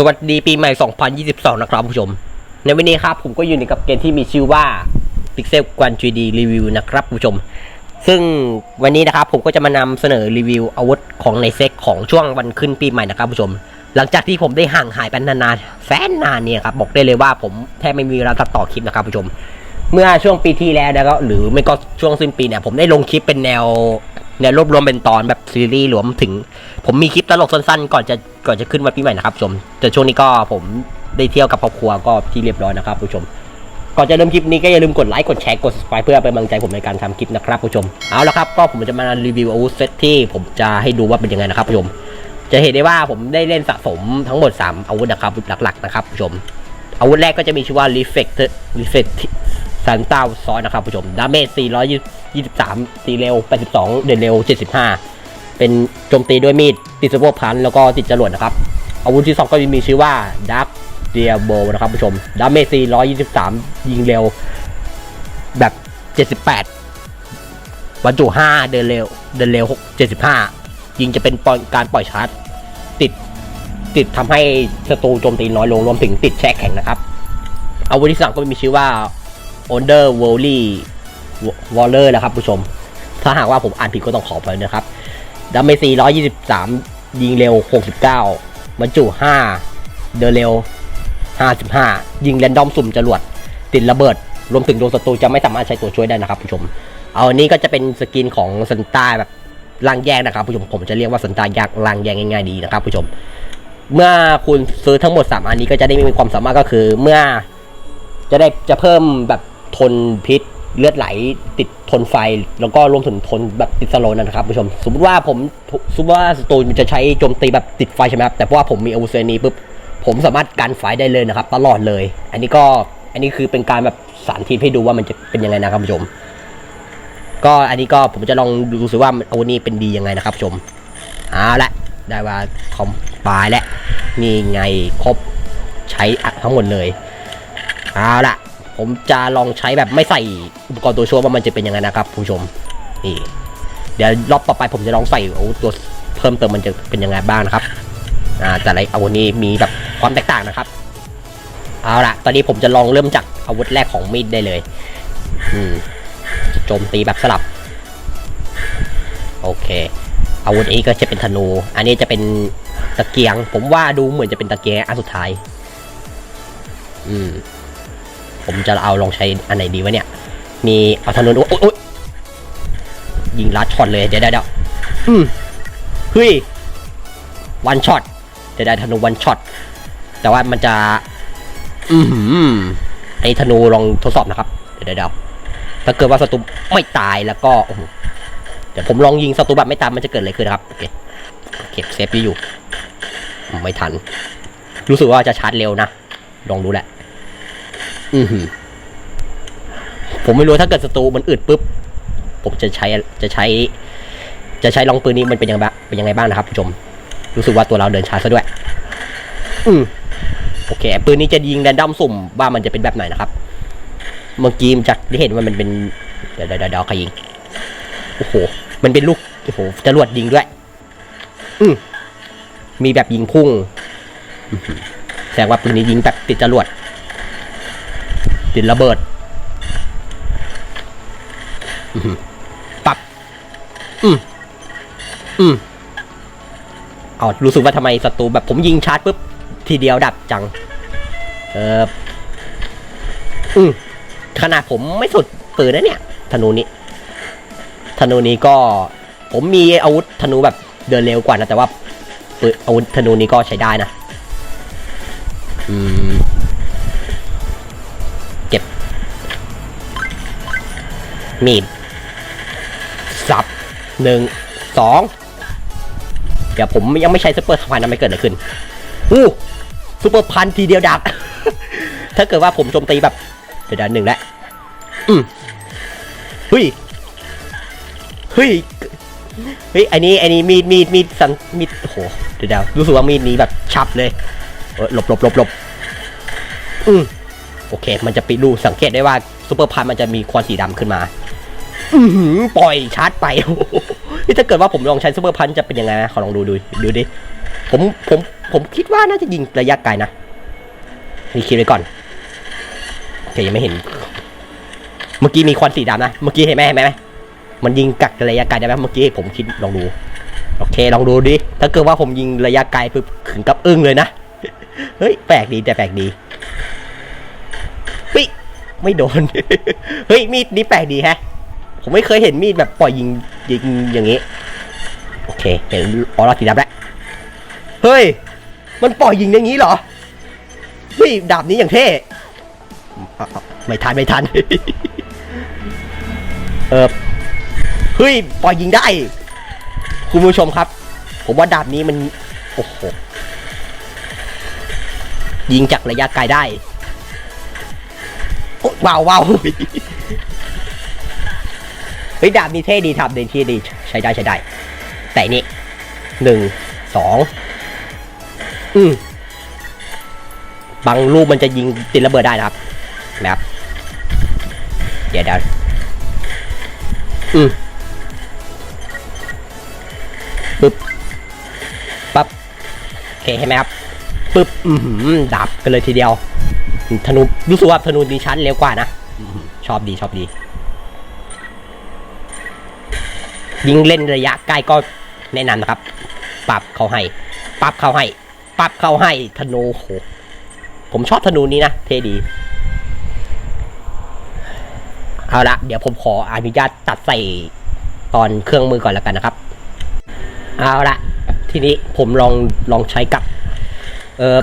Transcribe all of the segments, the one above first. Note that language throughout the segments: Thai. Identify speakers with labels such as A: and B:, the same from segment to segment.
A: สวัสดีปีใหม่ 2022 นะครับผู้ชม ในวันนี้ครับผมก็อยู่ในกับเกมที่มีชื่อว่า Pixel กวน 3D Review นะครับผู้ชม ซึ่งวันนี้นะครับผมก็จะมานำเสนอรีวิวอาวุธของในเซ็กของช่วงวันขึ้นปีใหม่นะครับผู้ชม หลังจากที่ผมได้ห่างหายไปนานๆแสนนานเนี่ยครับบอกได้เลยว่าผมแทบไม่มีเวลาตัดต่อคลิปนะครับผู้ชม เมื่อช่วงปีที่แล้วนะก็หรือไม่ก็ช่วงสิ้นปีเนี่ยผมได้ลงคลิปเป็นแนว แนวรวบรวมเป็นตอนแบบซีรีส์รวมถึง ผมมีคลิปตลกสั้นๆ ก่อนจะก่อนจะขึ้นวันปีใหม่นะครับผู้ชม แต่ช่วงนี้ก็ผมได้เที่ยวกับครอบครัวก็ที่เรียบร้อยนะครับผู้ชม ก่อนจะเริ่มคลิปนี้ก็อย่าลืมกดไลค์กดแชร์กด subscribe เพื่อเป็นกำลังใจผมในการทำคลิปนะครับผู้ชมเอาละครับก็ผมจะมารีวิวอาวุธเซตที่ผมจะให้ดูว่าเป็นยังไงนะครับผู้ชม จะเห็นได้ว่าผมได้เล่นสะสมทั้งหมด 3 อาวุธนะครับหลักๆนะครับผู้ชมอาวุธแรกก็จะมีชื่อว่า Reflect Reflect ซันต้าซอยนะครับผู้ชม ดาเมจ 423 ตีเร็ว 82 เดินเร็ว 75 เป็นโจมตีด้วยมีด ติดสะโพกพัน แล้วก็ติดจรวดนะครับ อาวุธที่2ก็มีชื่อว่า Dark Diablo นะครับผู้ชม ดาเมจ 423 ยิงเร็ว แบบ 78บรรจุ 5 เดินเร็ว เดินเร็ว 75 ยิงจะเป็นการปล่อยชาร์จ ติด ติดทำให้ศัตรูโจมตีน้อยลง รวมถึงติดแช่แข็งนะครับอาวุธที่สามก็มีชื่อว่า Under w o l l y Waller นะครับผู้ชม ถ้าหากว่าผมอ่านผิดก็ต้องขอไปนะครับดาเมจ423 ยิงเร็ว 69บรรจุ 5 เดินเร็ว 55 ยิงแรนดอมสุ่มจรวด ติดระเบิด รวมถึงโดนศัตรูจะไม่สามารถใช้ตัวช่วยได้นะครับผู้ชม เอาอันนี้ก็จะเป็นสกินของซันต้าแบบล่างแยกนะครับผู้ชม ผมจะเรียกว่าซันต้ายักษ์ล่างแยกง่ายๆดีนะครับผู้ชม เมื่อคุณซื้อทั้งหมด 3 อันนี้ก็จะได้มีความสามารถก็คือ เมื่อจะได้จะเพิ่มแบบ ทนพิษเลือดไหลติดทนไฟ แล้วก็รวมถึงทนแบบติดสโลนนะครับผู้ชม สมมติว่าผมสมมติว่าสตูนจะใช้โจมตีแบบติดไฟใช่ไหมครับ แต่เพราะว่าผมมีอาวุธเซนี้ปุ๊บผมสามารถกันไฟได้เลยนะครับ ตลอดเลย อันนี้ก็อันนี้คือเป็นการแบบสารทิศให้ดูว่ามันจะเป็นยังไงนะครับผู้ชม ก็อันนี้ก็ผมจะลองดูสิว่าอาวุธนี้เป็นดียังไงนะครับผู้ชมเอาละได้ว่าคอมปลายแล้วนี่ไงครบใช้ทั้งหมดเลยเอาละ ผมจะลองใช้แบบไม่ใส่อุปกรณ์ตัวช่วยว่ามันจะเป็นยังไงนะครับผู้ชมนี่เดี๋ยวรอบต่อไปผมจะลองใส่โอาวุธตัวเพิ่มเติมมันจะเป็นยังไงบ้างนะครับอ่าแต่ละอาวุธนี้มีแบบความแตกต่างนะครับเอาละตอนนี้ผมจะลองเริ่มจากอาวุธแรกของมีดได้เลยอืมจะโจมตีแบบสลับ โอเค อาวุธนี้ก็จะเป็นธนู อันนี้จะเป็นตะเกียง ผมว่าดูเหมือนจะเป็นตะเกียงอันสุดท้าย อืม ผมจะเอาลองใช้อันไหนดีวะเนี่ย มีเอาธนูโอ๊ยโอ๊ยยิงลัดช็อตเลยเดี๋ยวเดี๋ยวเดี๋ยวอืมเฮ้ยวันช็อตเดี๋ยวได้ธนูวันช็อตแต่ว่ามันจะ อือหือไอ้ธนูลองทดสอบนะครับ เดี๋ยวเดี๋ยวเดาถ้าเกิดว่าศัตรูไม่ตายแล้วก็เดี๋ยวผมลองยิงศัตรูแบบไม่ตายมันจะเกิดอะไรขึ้นครับโอเคเก็บเซฟอยู่ ไม่ทัน รู้สึกว่าจะชาร์จเร็วนะ ลองดูแหละ อือหือผมไม่รู้ถ้าเกิดศัตรูมันอึดปุ๊บ ผมจะใช้จะใช้ จะใช้ลองปืนนี้มันเป็นยังไงบ้างเป็นยังไงบ้างนะครับผู้ชม รู้สึกว่าตัวเราเดินช้าซะด้วย อืมโอเค ปืนนี้จะยิงแรนดอมสุ่มว่ามันจะเป็นแบบไหนนะครับ เมื่อกี้มนจากที่เห็นว่ามันเป็นเดี๋ยวเดี๋ยวเดี๋ยวใครยิงโอ้โห มันเป็นลูกโอ้โหจรวดยิงด้วย อืมมีแบบยิงพุ่งอื้อหือแสดงว่าปืนนี้ยิงแบบติดจรวด ติดระเบิดปับอืมอืมเอารู้สึกว่าทำไมศัตรูแบบผมยิงชาร์จปุ๊บ ทีเดียวดับจัง เอออืมขนาดผมไม่สุดปืนนะเนี่ย ธนูนี้ ธนูนี้ก็ ผมมีอาวุธธนูแบบเดินเร็วกว่านะ แต่ว่าปืนอาวุธธนูนี้ก็ใช้ได้นะ อืม มีดสับหนึ่งสองเดี๋ยวผมยังไม่ใช้ซุปเปอร์พันนะไม่เกิดอะไรขึ้นอู้ซุปเปอร์พันทีเดียวดับ ถ้าเกิดว่าผมโจมตีแบบเดี๋ยวเดี๋ยวหนึ่งแล้วอืมเฮ้ยเฮ้ยเฮ้ยอันนี้อันนี้มีดมีดมีดสันมีดโอ้โหเดี๋ยวเดี๋ยวรู้สึกว่ามีดนี้แบบชับเลยหลบหลบหลบหลบอืมโอเค มันจะปิดดูสังเกตได้ว่าซุปเปอร์พันมันจะมีควันสีดำขึ้นมา ปล่อยชาร์จไปนี่ถ้าเกิดว่าผมลองใช้ซูเปอร์พันช์จะเป็นยังไงนะขอลองดูดูดูดิ ผมผมผมคิดว่าน่าจะยิงระยะไกลนะนี่คิดไว้ก่อนโอเคยังไม่เห็น เมื่อกี้มีควันสีดำนะ เมื่อกี้เห็นไหมเห็นไหมมันยิงกักระยะไกลได้ไหมเมื่อกี้ผมคิดลองดู โอเคลองดูดิ ถ้าเกิดว่าผมยิงระยะไกลปุ๊บถึงกับอึ้งเลยนะ เฮ้ยแปลกดีแต่แปลกดี เฮ้ยไม่โดน เฮ้ยมีดนี้แปลกดีแฮะ ผมไม่เคยเห็นมีดแบบปล่อยยิงยิงอย่างนี้โอเคเห็นออร่าสีดำแล้วเฮ้ย มันปล่อยยิงอย่างนี้เหรอเฮ้ยดาบนี้อย่างเท่ไม่ทันไม่ทันเออเฮ้ยปล่อยยิงได้ คุณผู้ชมครับ ผมว่าดาบนี้มันโอ้โหยิงจากระยะไกลได้ว้าวว้าว เฮ้ยดาบนี้เท่ดีทำเดนที่ดีใช้ได้ใช้ได้ แต่นี่หนึ่งสองอืมบางลูกมันจะยิงติดระเบิดได้นะครับนะครับเดี๋ยวเดี๋ยวอืมปึ๊บปั๊บโอเคเห็นไหมครับปึ๊บอือดับกันเลยทีเดียวธนูรู้สึกว่าธนูดีชั้นเร็วกว่านะ ชอบดีชอบดี ยิงเล่นระยะใกล้ก็แนะนำนะครับ ปรับเขาให้ปรับเขาให้ปรับเขาให้ธนูโหผมชอบธนูนี้นะเท่ดี เอาละเดี๋ยวผมขออนุญาตตัดใส่ตอนเครื่องมือก่อนแล้วกันนะครับ เอาละทีนี้ผมลองลองใช้กับ เออ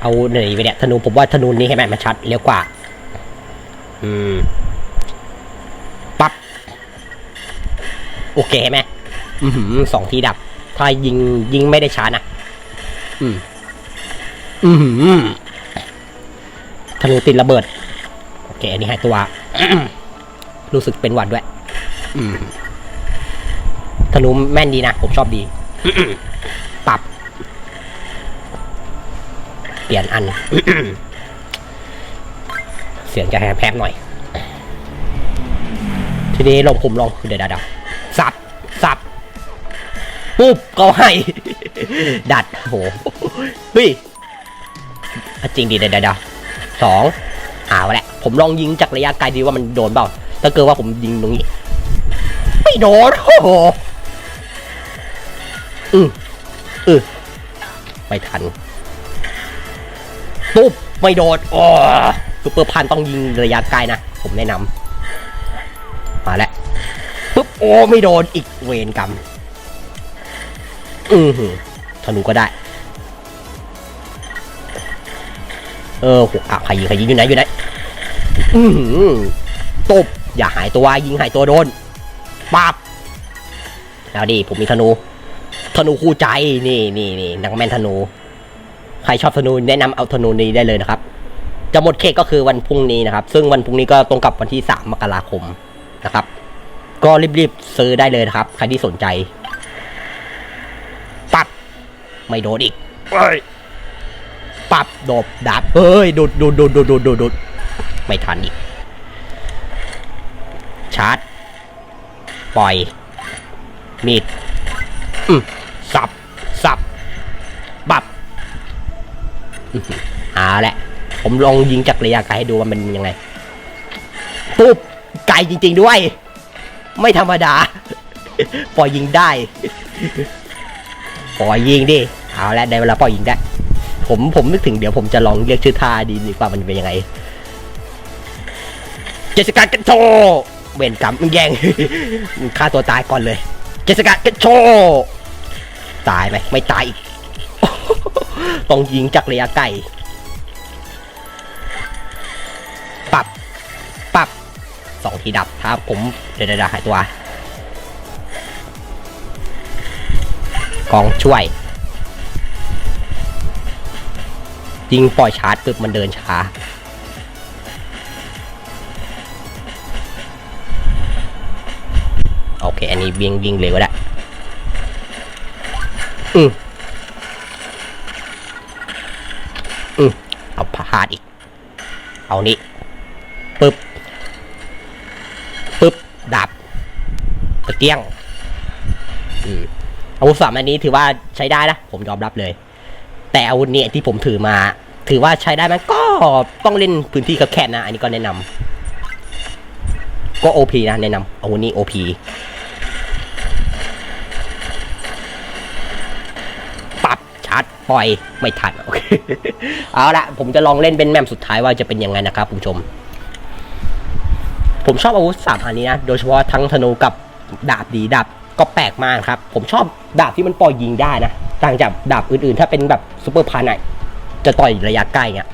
A: เอาไหนไปเนี่ยธนูผมว่าธนูนี้ให้ไหมมันชัดเร็วกว่า อืมปั๊บ โอเคไหมอือหือสองทีดับ ถ้ายิงยิงไม่ได้ช้านะอืม อือหือธนูติดระเบิด โอเค อันนี้หายตัว รู้สึกเป็นหวัดด้วย อืมธนูแม่นดีนะ ผมชอบดี ปรับ เปลี่ยนอัน เสียงจะแหบๆหน่อย ทีนี้ลองผมลองเดี๋ยวเดี๋ยวสับสับ ปุ๊บก็ให้ ดัดโหเฮ้ยอ่จริงดีเดี๋ยวเดสองเอาแหละ ผมลองยิงจากระยะไกลดีว่ามันโดนเปล่า ถ้าเกิดว่าผมยิงตรงนี้ ไม่โดนโอ้โหอืออือไม่ทันปุ๊บ ไม่โดนโอ้ซุปเปอร์พันต้องยิงระยะไกลนะ ผมแนะนำมาแล้วปุ๊บ โอ้ ไม่โดนอีกเวรกรรม อือหือธนูก็ได้ เออโหอะใครยิงใครยิงอยู่ไหนอยู่ไหนอือหือตบ อย่าหายตัวยิงหายตัวโดนปับแล้วดิผมมีธนู ธนูคู่ใจนี่นี่นี่นักแม่นธนู ใครชอบธนูแนะนำเอาธนูนี้ได้เลยนะครับ จะหมดเขตก็คือวันพรุ่งนี้นะครับ ซึ่งวันพรุ่งนี้ก็ตรงกับวันที่สามมกราคมนะครับ ก็รีบๆซื้อได้เลยนะครับ ใครที่สนใจ ไม่โดนอีกเอ้ยปับโดบดับเฮ้ยดูดดูดดูดดูดดูดดูดดูดไม่ทันอีก ชาร์จ ปล่อย มีดอืมสับ สับ บับอื้อหือเอาแหละ ผมลองยิงจากระยะไกลให้ดูว่ามันยังไง ปุ๊บ ไกลจริง ๆด้วย ไม่ธรรมดา ปล่อยยิงได้ ปล่อยยิงดิ เอาละได้เวลาปล่อยยิงได้ ผมผมนึกถึงเดี๋ยวผมจะลองเรียกชื่อท่าดีดีกว่ามันเป็นยังไง เจสสิกากันโชเวนกรรมมึงแย่งมึงฆ่าตัวตายก่อนเลย เจสสิกากันโชตายไหมไม่ตายอีก ต้องยิงจากระยะไกลปรับปรับสองทีดับถ้าผมเดี๋ยวเดี๋ยวหายตัว กองช่วยยิงปล่อยชาร์จปึ๊บมันเดินช้า โอเค อันนี้วิ่งวิ่งเลยก็ได้อืมอืมเอาพาดอีก เอานี้ปึ๊บปึ๊บดับตะเกียง อาวุธสามอันนี้ถือว่าใช้ได้นะ ผมยอมรับเลย แต่อาวุธเนี่ยที่ผมถือมา ถือว่าใช้ได้ไหมก็ต้องเล่นพื้นที่แคบๆนะ อันนี้ก็แนะนำก็โอพีนะแนะนำอาวุธนี้โอพีปับชาร์จปล่อยไม่ทันโอเคเอาละผมจะลองเล่นเป็นแมมสุดท้ายว่าจะเป็นยังไงนะครับผู้ชม ผมชอบอาวุธสามอันนี้นะ โดยเฉพาะทั้งธนูกับดาบดีดาบ ก็แปลกมากครับ ผมชอบดาบที่มันปล่อยยิงได้นะต่างจากดาบอื่นๆ ถ้าเป็นแบบซูเปอร์พันะจะต่อยระยะใกล้เงี้ย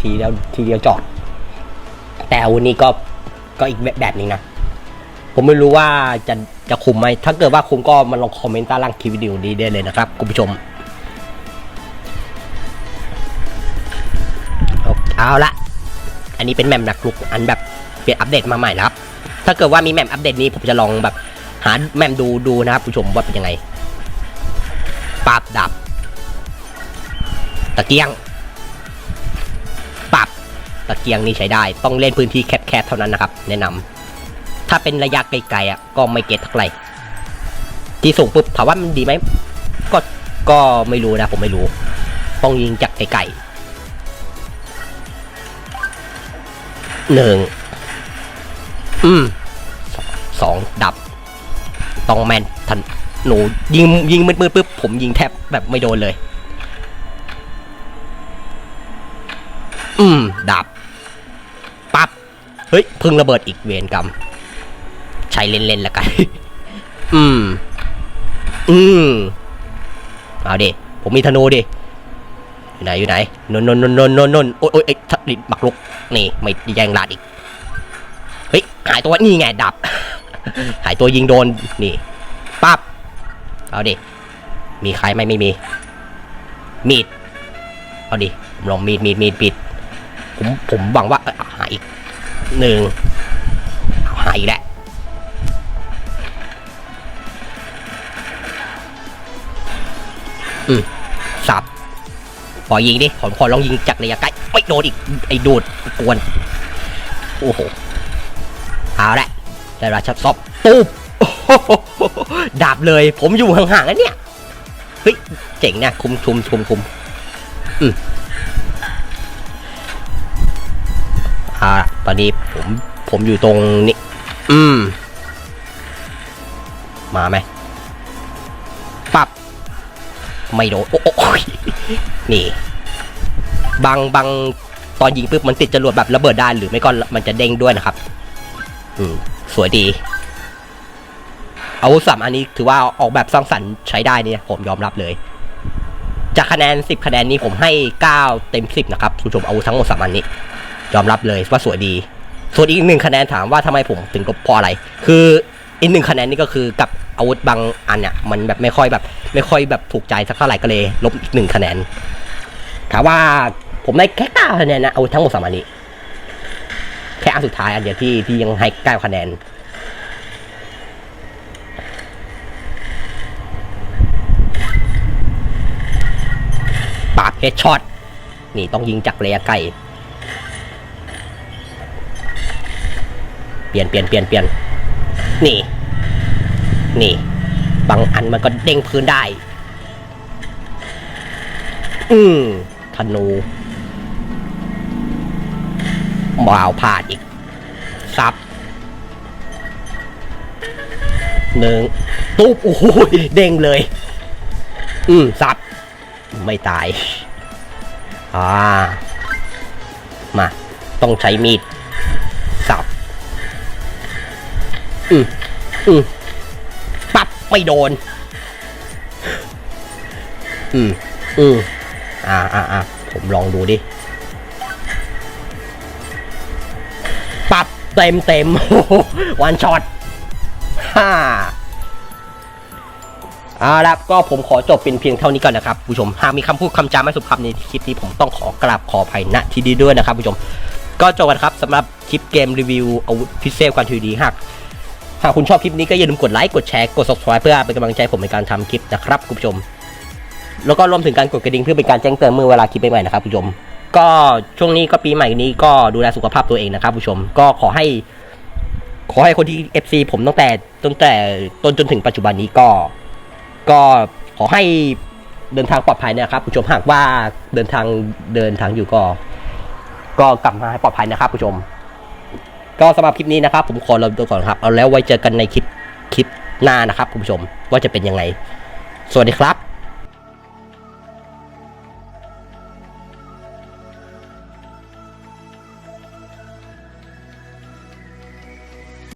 A: ทีเดียวทีเดียวจอด แต่วุธนี้ก็ก็อีกแบบแบบนึงนะ ผมไม่รู้ว่าจะจะคุมไหม ถ้าเกิดว่าคุมก็มาลองคอมเมนต์ใต้ล่างคลิปวิดีโอนี้ได้เลยนะครับ คุณผู้ชม เอาละ อันนี้เป็นแมมหนักลุกอันแบบเปลี่ยนอัปเดตมาใหม่แล้วครับถ้าเกิดว่ามีแมมอัปเดตนี้ผมจะลองแบบ หาแมมดูดูนะครับผู้ชมว่าเป็นยังไงปราบดับ ตะเกียงปรับตะเกียงนี่ใช้ได้ ต้องเล่นพื้นที่แคบๆเท่านั้นนะครับ แนะนำถ้าเป็นระยะไกลๆอะก็ไม่เก็ตเท่าไหร่ที่สูงปุ๊บถามว่ามันดีไหมก็ก็ไม่รู้นะผมไม่รู้ ต้องยิงจากไกลๆหนึ่งอืมสองดับ ต้องแมนทันหนูยิงยิงมืดๆปุ๊บผมยิงแทบแบบไม่โดนเลย อืมดับปับ๊บเฮ้ยเพึ่งระเบิดอีกเวรกรรมใช้เล่นๆแล้วกัน อืม อืมเอาดิผมมีธนูดิอยู่ไหนอยู่ไหนนนนนนนนนนโอ้ยโอ้ยเอ้ยทัดิบักลุกนี่ไม่แย่งลาดอีกเฮ้ยหายตัวนี่ไงดับ หายตัวยิงโดน นี่ปั๊บ เอาดิ มีใครไหมไม่มี มีด เอาดิผมลองมีดมีดมีดปิด ผมผมหวังว่าเอ้ยอีกหนึ่งเอาหาอีกแล้วอืมสับปล่อยยิงดิผมขอลองยิงจากระยะใกล้ไม่โดนอีก ไอ้ดูดกวน โอ้โห เอาละ ได้ราชับซอบปุ๊บดาบเลย ผมอยู่ห่างๆแล้วเนี่ย เฮ้ย เจ๋งนะ คุมคุมคุมคุมอืมอ่าตอนนี้ผมผมอยู่ตรงนี้อืม มาไหมปับ ไม่โดน โอ้โอ้ยนี่ บางบางตอนยิงปุ๊บมันติดจรวดแบบระเบิดได้หรือไม่ก็มันจะเด้งด้วยนะครับ อืม สวยดีอาวุธสามอันนี้ถือว่าออกแบบสร้างสรรค์ใช้ได้เนี่ยผมยอมรับเลย จากคะแนน 10 คะแนนนี้ผมให้ 9 เต็ม 10 นะครับผู้ชมอาวุธทั้งหมดสามอันนี้ ยอมรับเลยว่าสวยดี ส่วนอีกหนึ่งคะแนนถามว่าทำไมผมถึงลบเพราะอะไร คืออีกหนึ่งคะแนนนี่ก็คือกับอาวุธบางอันเนี่ยมันแบบไม่ค่อยแบบ ไม่ค่อยแบบถูกใจสักเท่าไหร่ก็เลยลบอีกหนึ่งคะแนนถามว่าผมได้แค่เก้าคะแนนนะอาวุธทั้งหมดสามอันนี้ แค่อันสุดท้ายอันเดียวที่ที่ยังให้เก้าคะแนนปาดเฮดช็อตนี่ต้องยิงจากระยะไกลเปลี่ยนเปลี่ยนเปลี่ยนเปลี่ยนนี่ นี่ บางอันมันก็เด้งพื้นได้ อืมธนู วาวพลาดอีกซับหนึ่งตุ๊บโอ้โหเด้งเลย อืมซับ ไม่ตาย อ่า มา ต้องใช้มีดสับ อืมอืมปับไม่โดน อืมอืมอ่าอ่าอ่าผมลองดูดิ เต็มเต็มวันช็อตฮ่าเอาละก็ผมขอจบเป็นเพียงเท่านี้ก่อนนะครับผู้ชม หากมีคำพูดคำจาไม่สุภาพในคลิปนี้ผมต้องขอกราบขออภัยณที่นี้ด้วยนะครับผู้ชม ก็จบกันครับสำหรับคลิปเกมรีวิวอาวุธพิเศษกันทีดีหากหากคุณชอบคลิปนี้ก็อย่าลืมกดไลค์กดแชร์กด subscribe เพื่อเป็นกำลังใจผมในการทำคลิปนะครับคุณผู้ชม แล้วก็รวมถึงการกดกระดิ่งเพื่อเป็นการแจ้งเตือนเมื่อเวลาคลิปใหม่ๆนะครับคุณผู้ชม ก็ช่วงนี้ก็ปีใหม่นี้ก็ดูแลสุขภาพตัวเองนะครับ ผู้ชมก็ขอให้ ขอให้คนที่ FC ผมตั้งแต่ตั้งแต่ต้นจนถึงปัจจุบันนี้ก็ ก็ขอให้เดินทางปลอดภัยนะครับ ผู้ชมหากว่าเดินทางเดินทางอยู่ก็ ก็กลับมาให้ปลอดภัยนะครับ ผู้ชม ก็สำหรับคลิปนี้นะครับ ผมขอลาไปก่อนครับ เอาแล้วไว้เจอกันในคลิปคลิปหน้านะครับ คุณผู้ชมว่าจะเป็นยังไง สวัสดีครับ